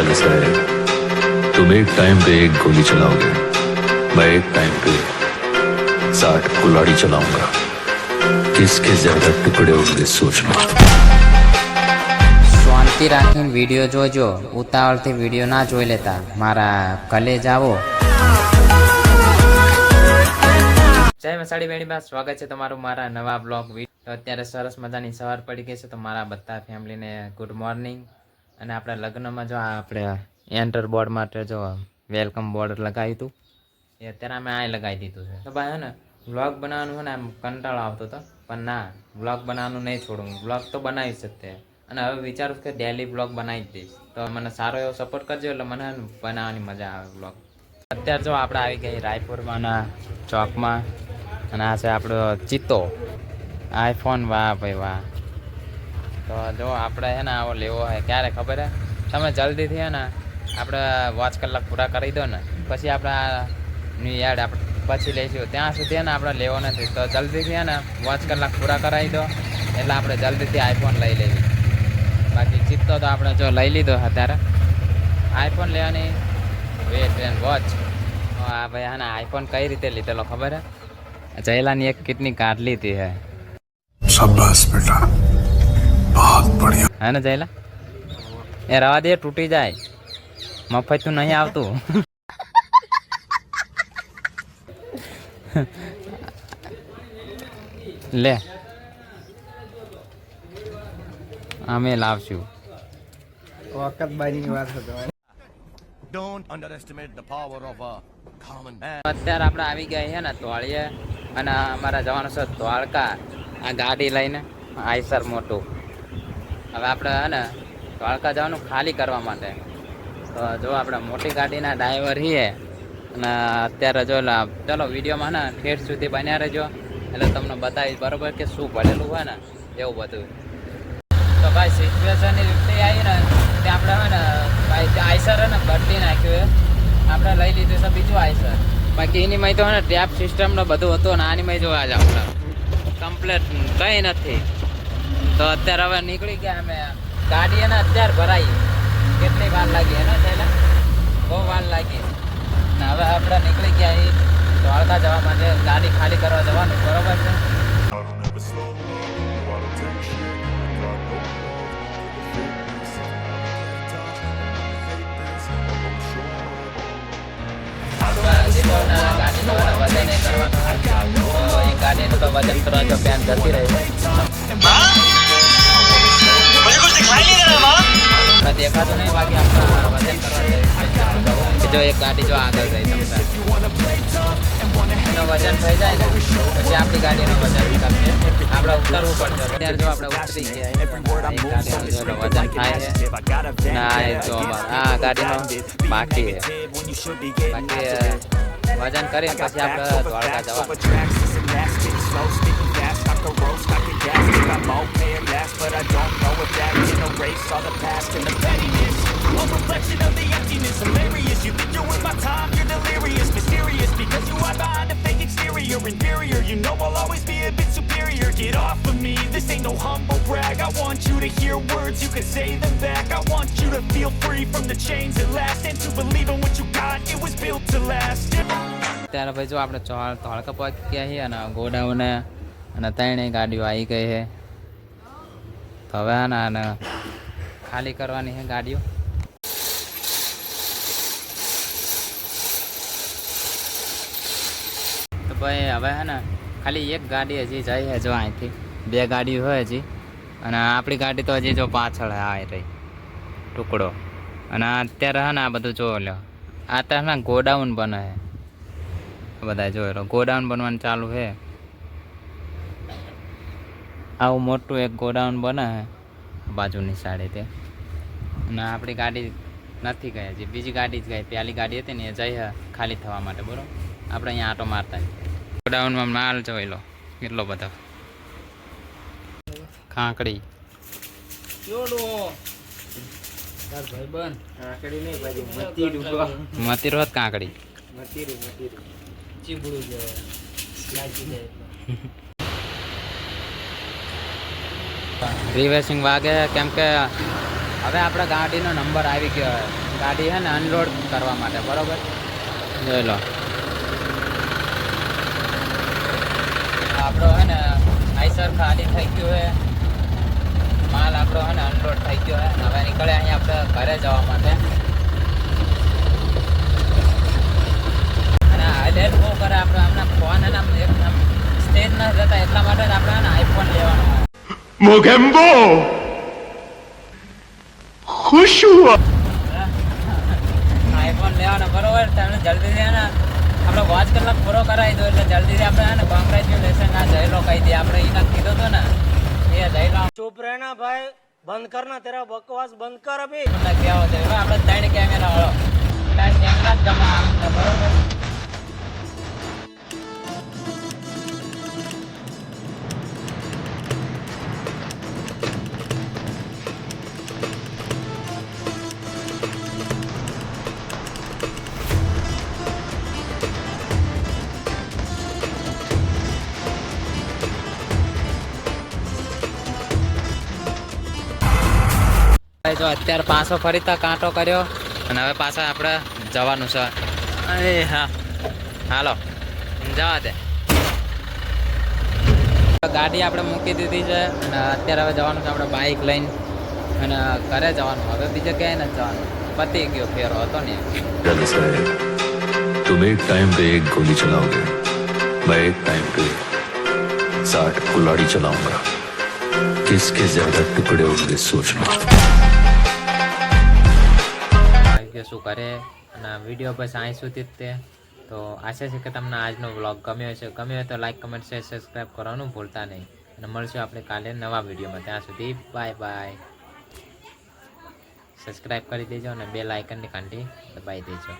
मेरा ऐसा है तुम एक टाइम पे एक गोली चलाओगे मैं एक टाइम पे साठ कुल्हाड़ी चलाऊंगा किसके ज्यादा टुकड़े होंगे सोच लो શાંતિ રાખીને વિડીયો જોજો ઉતાવળથી વિડીયો ના જોઈ લેતા મારા કલેજ આવો જય મસાડી બેડીમાં સ્વાગત છે તમારું મારા નવા બ્લોગ તો અત્યારે સરસ મજાની સવાર પડી ગઈ છે તો મારા બધા ફેમિલીને ગુડ મોર્નિંગ અને આપણે લગ્નમાં જો આપણે એન્ટર બોર્ડ માટે જો વેલકમ બોર્ડ લગાવ્યું હતું, એ અત્યારે અમે આ લગાવી દીધું છે. તો ભાઈ, હે ને વ્લોગ બનાવવાનું હોય ને, આમ કંટાળો આવતો હતો. પણ ના વ્લોગ બનાવવાનું નહીં છોડું વ્લોગ તો બનાવી તે. અને હવે વિચારું કે ડેલી બ્લોગ બનાવી દઈશ. તો મને સારો એવો સપોર્ટ કરજો, એટલે મને બનાવવાની મજા આવે બ્લોગ અત્યારે જો આપણે આવી ગઈ રાયપુરમાંના ચોકમાં, અને આ છે આપણો ચિત્તો. આઈફોન વાહ ભાઈ વાહ. તો જો આપણે છે ને આવો લેવો હોય, ક્યારે ખબર હે? તમે જલ્દીથી હે ને આપણે પાંચ કલાક પૂરા કરી દો ને. પછી આપણે આ ન્યૂ યાર્ડ આપણે પછી લઈશું. ત્યાં સુધી ને આપણે લેવો નથી. તો જલ્દીથી હે ને પાંચ કલાક પૂરા કરાવી દો. એટલે આપણે જલ્દીથી આઈફોન લઈ લેવી બાકી ચિત્તો તો આપણે જો લઈ લીધો અત્યારે. આઈફોન લેવાની? વેટ એન્ડ વોચ આ ભાઈ આને આઈફોન કઈ રીતે લીધેલો ખબર હે? જયલાની એક કિટની કાર્ડ લીધી હે. શાબાશ બેટા. बहुत बढ़िया હે ને જયલા એ રવા દે તૂટી જાય મફત તું નહીં આવતું લે અમે લાવશું Don't underestimate the power of a common man. અત્યારે આપણે આવી ગયા છે ને તોળીએ અને અમારા જવાનું છે દ્વારકા આ ગાડી લઈને આઈસર મોટું હવે આપણે હે ને દ્વારકા જવાનું ખાલી કરવા માટે. તો જો આપણે મોટી ગાડીના ડ્રાઈવર છીએ અને અત્યારે જો ચલો વિડીયોમાં ને ઠેઠ સુધી બન્યા રહેજો. એટલે તમને બતાવીશ બરોબર કે શું ભરેલું હોય ને એવું બધું. તો ભાઈ સિચ્યુએશનની રીતે આવી ને, તે આપણે હોય ને ભાઈ આઈસર ને બદલી નાખ્યું આપણે લઈ લીધું છે બીજું આઈસર. બાકી એની માં તો હે ને ટેપ સિસ્ટમ ને બધું હતું ને આની માં જોવા જ આપણે. કમ્પ્લેટ કંઈ નથી. તો અત્યારે હવે નીકળી ગયા અમે. ગાડી એને અત્યારે ભરાઈ. કેટલી વાર લાગી એને થયેલા બહુ વાર લાગી. ને હવે આપણે નીકળી ગયા એ દ્વારકા જવા માટે. ગાડી ખાલી કરવા જવાનું, બરોબર છે? ગાડીનું તો વજન કરવા જો પેન જતી રહી આપણે દેખાતું નહીં બાકી આપણે વજન કરવા જો એક ગાડી જો આગળ રહી તમને. વજન થઈ જાય ને પછી આપણી ગાડીનું વજન આપણે ઉતરવું પડશે. અત્યારે જો આપણે ઉતરી ગયા એક ગાડીનું જો વજન થાય છે. ના એ જો આ ગાડીનો બાકી બાકી વજન કરીને પછી આપણે દ્વારકા જવાનું. plastic, slow, sticky fast. I can roast I can gas, think I'm okay at last, but I don't know if that can erase all the past and the pettiness. A reflection of the emptiness, hilarious. You think you're worth my time, you're delirious, mysterious, because you are behind a fake exterior, inferior. You know I'll always be a bit superior. Get off of me, this ain't no humble brag. I want you to hear words, you can say them back. I want you to feel free from the chains at last and to believe ત્યારે ભાઈ જો આપણે ધોળકા પહોંચી ગયા છીએ અને ગોડાઉને અને ત્રણેય ગાડીઓ આવી ગઈ છે. તો હવે આને ખાલી કરવાની છે ગાડીઓ. તો ભાઈ હવે હે ને ખાલી એક ગાડી હજી જાય છે જો અહીંથી. બે ગાડી હોય હજી. અને આપણી ગાડી તો હજી જો પાછળ આવે રહી. ટુકડો. અને અત્યારે હે ને આ બધું જોવો લ્યો. આ તો ગોડાઉન બને છે. બધા જોઈ લો. ગોડાઉન બનવાનું ચાલુ છે આવું મોટું એક ગોડાઉન બને છે બાજુની સાડે તે. અને આપણી ગાડી નથી ગઈ હજી. બીજી ગાડી જ ગઈ. પેલી ગાડી હતી ને એ જઈ ખાલી થવા માટે બરાબર? આપણે અહીંયા આટો મારતા ગોડાઉનમાં માલ જોઈ લો. કેટલો બધો. કાંકડી મતી રોત કાંકડી રિવેસિંગ વાગે, કેમ કે હવે આપણે ગાડીનો નંબર આવી ગયો છે. ગાડી છે ને અનલોડ કરવા માટે, બરોબર? જોઈ લો. આપણો છે ને આઈસર ખાલી થઈ ગયું હે. માલ આપણો છે ને અનલોડ થઈ ગયો હે. હવે નીકળે અહીંયા આપણે ઘરે જવા માટે અને હાઇલાઇટ બહુ કરે આપણે હમણાં ફોન એના એકદમ સ્ટેજ ના જતા એટલા માટે જ આપણે આઈફોન લેવાનો. મોગેમ્બો ખુશ હુઆ. આઈફોન લેવાનો બરોબર તમે જલ્દી છે ને આપણે વોચ કલાક પૂરો કરાવી દો એટલે જલ્દીથી આપણે ને કોંગ્રેચ્યુલેશન ના જયલો કહી દે આપણે એને કીધો તો ને એ જયલો ચૂપ રહેના ભાઈ બંધ કર ના તેરા બકવાસ બંધ કર અભી. તમને કહેવો જોઈએ આપણે ત્રણ કેમેરા વાળો. જો અત્યારે પાછો ફરીતા કાંટો કર્યો અને હવે પાછા આપણે જવાનું છે અરે હા હાલો જવા દે ગાડી આપણે મૂકી દીધી છે અને અત્યારે હવે જવાનું છે આપણે બાઇક લઈને અને ઘરે જવાનું હવે બીજે ક્યાંય નથી જવાનું પતી ગયો ફેરો હતો ને जल्द से तुम एक टाइम पे एक गोली चलाओगे मैं एक टाइम पे साठ कुल्हाड़ी चलाऊंगा किसके ज्यादा टुकड़े होंगे सोचना આવી ગયો શું કરે અને વિડીયો બસ અહીં સુધી જ તે તો આશા છે કે તમને આજનો વ્લોગ ગમ્યો હશે ગમ્યો હોય તો લાઈક કમેન્ટ શેર સબસ્ક્રાઈબ કરવાનું ભૂલતા નહીં અને મળશું આપણે કાલે નવા વિડીયોમાં ત્યાં સુધી બાય બાય સબસ્ક્રાઈબ કરી દેજો અને બે લાઇકનની કાંટી દબાઈ દેજો